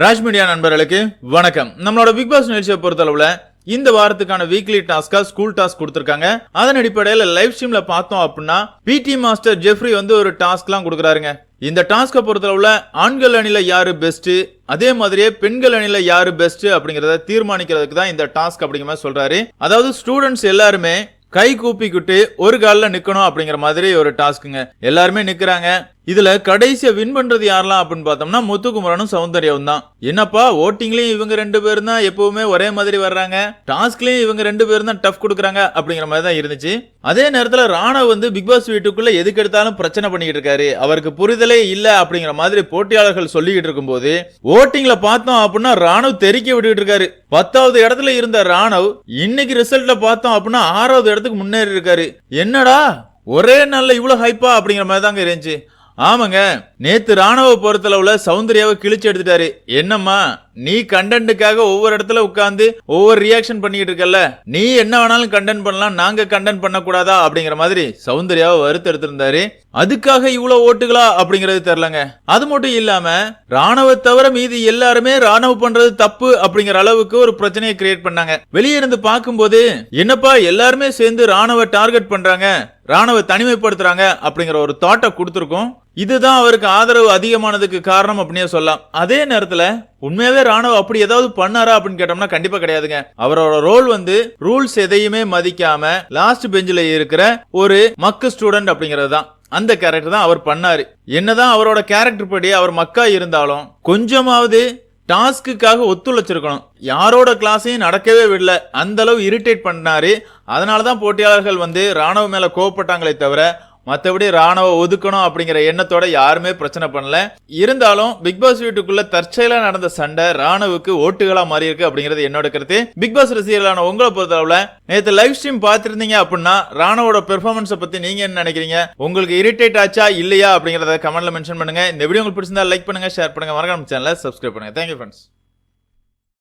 Raj media நண்பர்களுக்கு வணக்கம். நம்மளோட பிக் பாஸ் நிகழ்ச்சியை பொறுத்தளவுல இந்த வாரத்துக்கான வீக்லி டாஸ்கா ஸ்கூல் டாஸ்க் கொடுத்திருக்காங்க. அதன் அடிப்படையில் லைவ் ஸ்ட்ரீம்ல பார்த்தோம் அப்படின்னா பிடி மாஸ்டர் ஜெஃப்ரி வந்து ஒரு டாஸ்க்லாம் கொடுக்குறாருங்க. இந்த டாஸ்கை பொறுத்தளவுல ஆண்கள் அணில யாரு பெஸ்ட் அதே மாதிரியே பெண்கள் அணில யாரு பெஸ்ட் அப்படிங்கறத தீர்மானிக்கிறதுக்கு தான் இந்த டாஸ்க் அப்படிங்கிற மாதிரி சொல்றாரு. அதாவது ஸ்டூடெண்ட்ஸ் எல்லாருமே கை கூப்பிக்கிட்டு ஒரு காலில் நிக்கணும் அப்படிங்கிற மாதிரி ஒரு டாஸ்க்குங்க எல்லாருமே நிக்கிறாங்க. இதுல கடைசியா வின் பண்றது யாரெல்லாம் அப்படின்னு பார்த்தோம்னா முத்துக்குமரனும் சௌந்தர்யாவும் தான். என்னப்பா ஓட்டிங்லயும் இவங்க ரெண்டு பேரும் தான் எப்பவுமே ஒரே மாதிரி வர்றாங்க. டாஸ்க்லயும் இவங்க ரெண்டு பேரும் தான் டஃப் கொடுக்குறாங்க அப்படிங்கிற மாதிரி தான் இருந்துச்சு. அதே நேரத்துல ராணவ் வந்து பிக் பாஸ் வீட்டுக்குள்ள எதுக்கு எடுத்தாலும் பிரச்சனை பண்ணிக்கிட்டு இருக்காரு. அவருக்கு புரிதலே இல்ல அப்படிங்கிற மாதிரி போட்டியாளர்கள் சொல்லிக்கிட்டு இருக்கும்போது ஓட்டிங்ல பார்த்தோம் அப்படின்னா ராணவ் தெறிக்க விட்டுட்டு இருக்காரு. பத்தாவது இடத்துல இருந்த ராணவ் இன்னைக்கு ரிசல்ட்ல பார்த்தோம் அப்படின்னா ஆறாவது இடத்துக்கு முன்னேறி இருக்காரு. என்னடா ஒரே நாள்ல இவ்வளவு ஹைப்பா அப்படிங்கிற மாதிரி தாங்க இருந்துச்சு. ஆமாங்க. நேத்து ராணுவ பொறுத்தளவுல சௌந்தர்யாவை கிழிச்சு எடுத்துட்டாரு. என்னம்மா? நீ கண்டென்ட்டுக்காக ஒவ்வொரு இடத்துல உட்காந்து ஒவ்வொரு ரியாக்ஷன் பண்ணிக்கிட்டு இருக்கல நீ என்ன வேணாலும் கண்டென்ட் பண்ணலாம் நாங்க கண்டென்ட் பண்ணக்கூடாதா? அப்படிங்கிற மாதிரி சௌந்தர்யாவை வருத்த எடுத்திருந்தாரு. அதுக்காக இவ்வளவு ஓட்டுகளா? அப்படிங்கறது தெரியலங்க. அது மட்டும் இல்லாம ராணுவ தவிர மீதி எல்லாருமே ராணுவ பண்றது தப்பு அப்படிங்கிற அளவுக்கு ஒரு பிரச்சனையை கிரியேட் பண்ணாங்க. வெளியே இருந்து பார்க்கும்போது என்னப்பா எல்லாருமே சேர்ந்து ராணுவ டார்கெட் பண்றாங்க ராணுவ தனிமைப்படுத்துறாங்க அப்படிங்கிற ஒரு தாட்டை கொடுத்துருக்கோம். இதுதான் அவருக்கு ஆதரவு அதிகமானதுக்கு காரணம் அப்படின்னே சொல்லலாம். அதே நேரத்துல உண்மையாவே ராணுவ அப்படி ஏதாவது பண்ணாரா அப்படின்னு கேட்டோம்னா கண்டிப்பா கிடையாதுங்க. அவரோட ரோல் வந்து ரூல்ஸ் எதையுமே மதிக்காம லாஸ்ட் பெஞ்சில் இருக்கிற ஒரு மக்கு ஸ்டூடெண்ட் அப்படிங்கிறது தான். அந்த கேரக்டர் தான் அவர் பண்ணாரு. என்னதான் அவரோட கேரக்டர் படி அவர் மக்கா இருந்தாலும் கொஞ்சமாவது டாஸ்க்குக்காக ஒத்துழைச்சிருக்கணும். யாரோட கிளாஸையும் நடக்கவே விடல. அந்த அளவு இரிட்டேட் பண்ணாரு. அதனால தான் போட்டியாளர்கள் வந்து ராணுவ மேல கோவப்பட்டாங்களே தவிர மற்றபடி ராணுவ ஒதுக்கணும் அப்படிங்கிற எண்ணத்தோட யாருமே பிரச்சனை பண்ணல. இருந்தாலும் பிக் பாஸ் வீட்டுக்குள்ள தற்செயலா நடந்த சண்டை ராணுவுக்கு ஓட்டுகளா மாறி இருக்கு அப்படிங்கிறது என்னோட கருத்து. பிக் பாஸ் ரசிகர்களான உங்களை பொறுத்தளவுல நேற்று லைவ் ஸ்ட்ரீம் பார்த்துருந்தீங்க அப்படின்னா ராணுவோட பெர்ஃபார்மன்ஸை பத்தி நீங்க என்ன நினைக்கிறீங்க? உங்களுக்கு இரிட்டேட் ஆச்சா இல்லையா அப்படிங்கறத கமெண்ட்ல மென்ஷன் பண்ணுங்க. இந்த வீடியோ உங்களுக்கு பிடிச்சிருந்தா லைக் பண்ணுங்க ஷேர் பண்ணுங்க. மறக்காம சேனலை சப்ஸ்கிரைப் பண்ணுங்க. Thank you friends